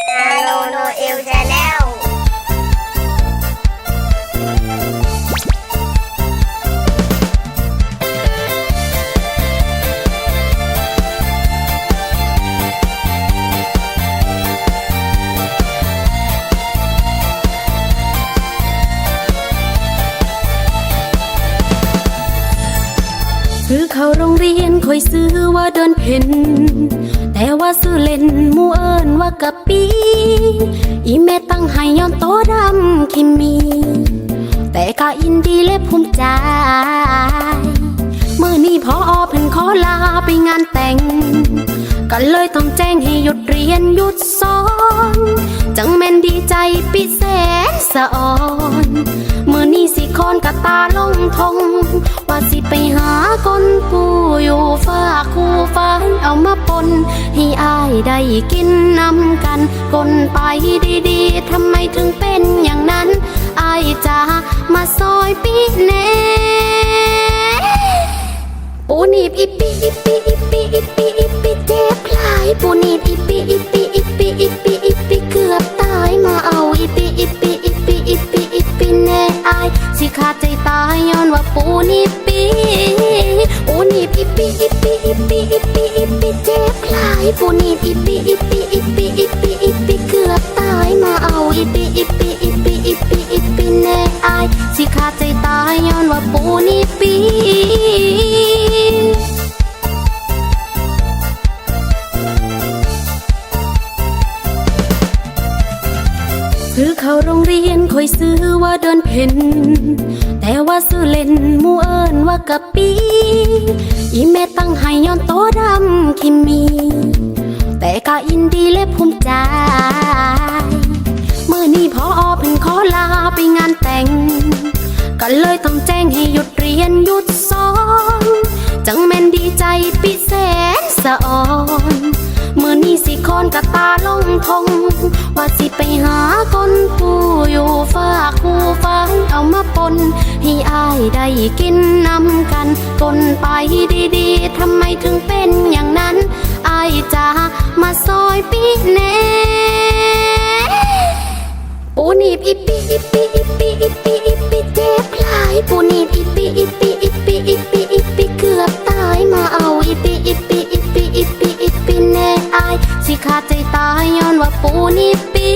น เข้าโรงเรียนคอยซื้อว่าเดินเพ่นแต่ว่าซื้อเล่นมูเอิญว่ากะปีอีแม่ตั้งให้ย้อนโตดำคิมี แต่ก็อินดีและภูมิใจเมื่อนี้พออเพิ่นขอลาไปงานแต่ง ก็เลยต้องแจ้งให้หยุดเรียนหยุดสอน จังแม่นดีใจปิแสนสะออน อนกะตาลงทง ว่าสิไปหาคนปู่อยู่ฝาคู่ฟ้าเอามาปน ให้อายได้กินนำกันกลไปดีๆทำไมถึงเป็นอย่างนั้น อายจะมาซอยปีแน่ปูนีบอีปีอีปีอีปีอีปีอีปีเจ็บหลายปูนีบอีปีอีปีอีปี ตายย้อนว่าปูนี่ปีปูนี่ปีปีปีปีปีปีเจ็บหลายปูนี่ปีปีปีปี ซื้อเข้าโรงเรียนคอยซื้อว่าเดินเพ่นแต่ว่าซื้อเล่นมูเอิญว่ากะปี อีแม่ตั้งให้ย้อนโตดำคิมมี แต่ก็อินดีและภูมิใจเมื่อนี้พออเพิ่นขอลาไปงานแต่ง ก็เลยต้องแจ้งให้หยุดเรียนหยุดสอน จังแม่นดีใจปิแสนสะออน มื่อนี้สิคอนกะตาลงทง ว่าสิไปหาคนผู้อยู่ฝากคู่ฟ้ายเอามาปน ให้อายได้กินนำกันกลไปดีๆทำไมถึงเป็นายสิขาดใจตายย้อนว่าปูนี่ปี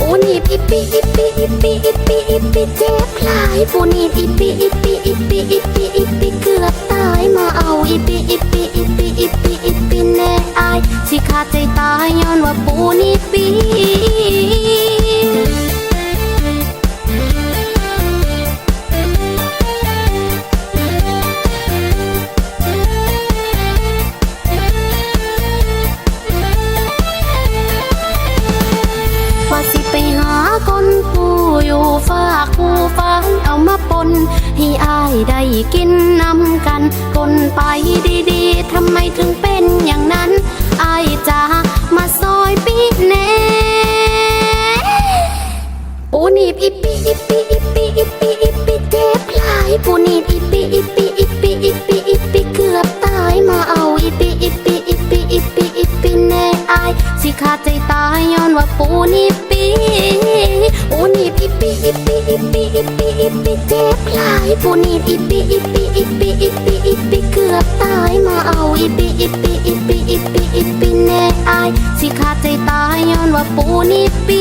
ปูนี่อีปีอีปีอีปีอีปีอีปีเจ็บหลายปูนี่อีปีอีปีอีปีอีปีอีปีเกือบตายมาเอาอีปีอีปีอีปีอีปีอีปีแน่อายสิขาดใจตายย้อนว่าปูนี่ปี กินนำกันกลไปดีๆ ทำไมถึงเป็นอย่างนั้นไอายจะมาซอยปีแน่ปูนีบอีปีอีปีอีปีอีปีอีปีเจ็บหลายปูนีบอีปีอีปีอีปีอีปีอีปีเกือบตายมาเอาอีปีอีปีอีปีอีปีอีปีแน่อสิขาดใจตายย้อนว่าปูนีบ อีปีอีปีอีปีอีปีอีปีแน่อายสิขาดใจตายย้อนว่าปูนีปี